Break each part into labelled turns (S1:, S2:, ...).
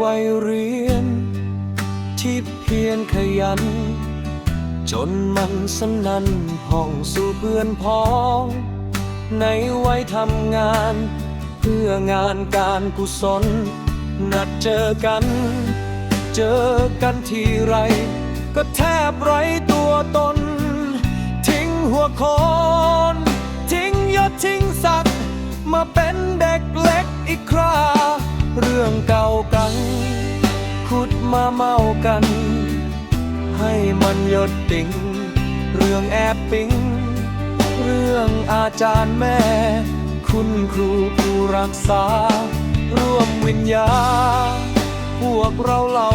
S1: วัยเรียน ที่เพียรขยัน จนมันสนันห้องสู่เพื่อนพ้อง ในวัยทำงาน เพื่องานการกุศล นัดเจอกัน เจอกันทีไร ก็แทบไร้ตัวตน ทิ้งหัวคนทิ้งยศทิ้งศักดิ์มาเป็นเด็กเล็กอีกครา เรื่องเก่ากัน ขุดมาเมากัน ให้มันหยดติ่ง เรื่องแอบปิ๊ง เรื่องอาจารย์แม่ คุณครูผู้รักษา ร่วมวิญญา พวกเราเหล่า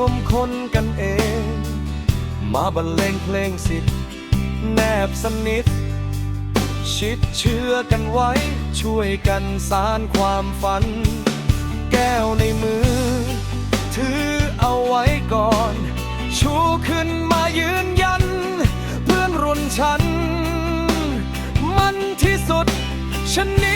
S1: วมคนกันเอง มาบรรเลงเพลงสิทธิ์แนบสนิท ชิดเชื่อกันไว้ ช่วยกันสารความฝัน แก้วในมือ ถือเอาไว้ก่อน ชูขึ้นมายืนยัน เพื่อนรุ่นฉัน มันที่สุดชนนี้